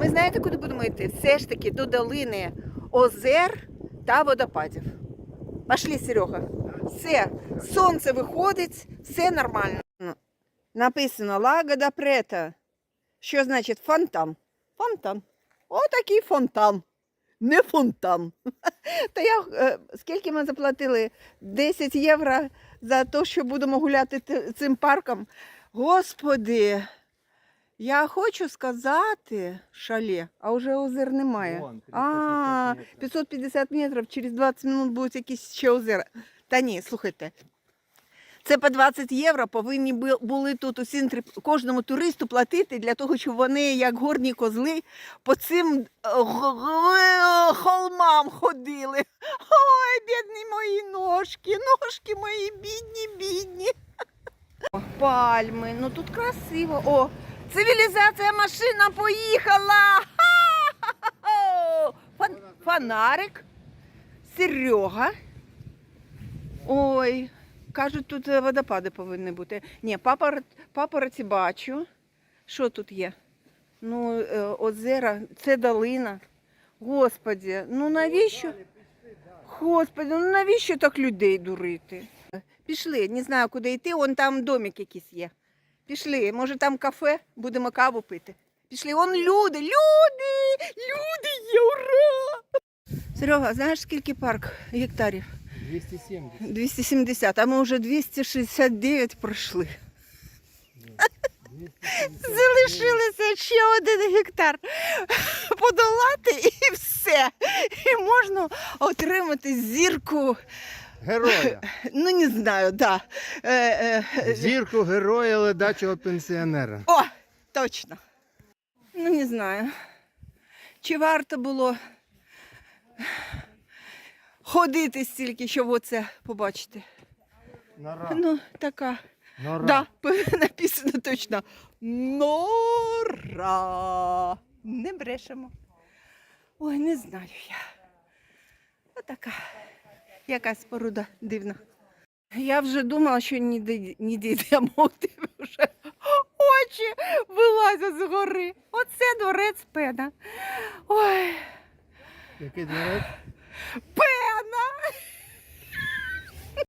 Ми знаєте, куди будемо йти? Все ж таки до долини озер та водопадів. Пошли, Серега. Все, сонце виходить, все нормально. Написано Лагода Прета. Що значить фонтан? Фонтан. Отакий фонтан. Не фонтан. Та я е, скільки ми заплатили? 10 євро за те, що будемо гуляти цим парком. Господи, я хочу сказати, шале, а вже озер немає. Вон, А, метрів. 550 метрів, через 20 минут будуть якісь ще озера. Та ні, слухайте. Це по 20 євро повинні були тут усім кожному туристу платити для того, щоб вони, як горні козли, по цим е, г- холмам ходили. Ой, бідні мої ножки, ножки мої бідні, бідні. Пальми, ну тут красиво. О, цивілізація машина поїхала. Фон- Фонарик, Серега. Ой, кажуть, тут е, водопади повинні бути. Ні, папор- папороті бачу. Що тут є? Ну, е, озера, це долина. Господі, ну навіщо? Господи, ну навіщо так людей дурити? Пішли, не знаю, куди йти, вон там домик якийсь є. Пішли, може там кафе, будемо каву пити. Пішли, вон люди, люди, люди є, ура! Серега, знаєш, скільки парк гектарів? 270. 270, а ми вже 269 пройшли. 270. Залишилося ще один гектар подолати і все. І можна отримати зірку. Героя. Ну, не знаю, да. Е, е, Зірку героя ледачого пенсіонера. О, точно. Ну, не знаю. Чи варто було ходити стільки, щоб оце побачити? Нора. Ну, така. Нора. Да, написано точно. Нора. Не брешемо. Ой, не знаю я. Отака. Якась споруда дивна. Я вже думала, що не ді- не дійдемо, у тебе вже очі вилазять з гори. Оце дворець пена. Ой, Який дворець?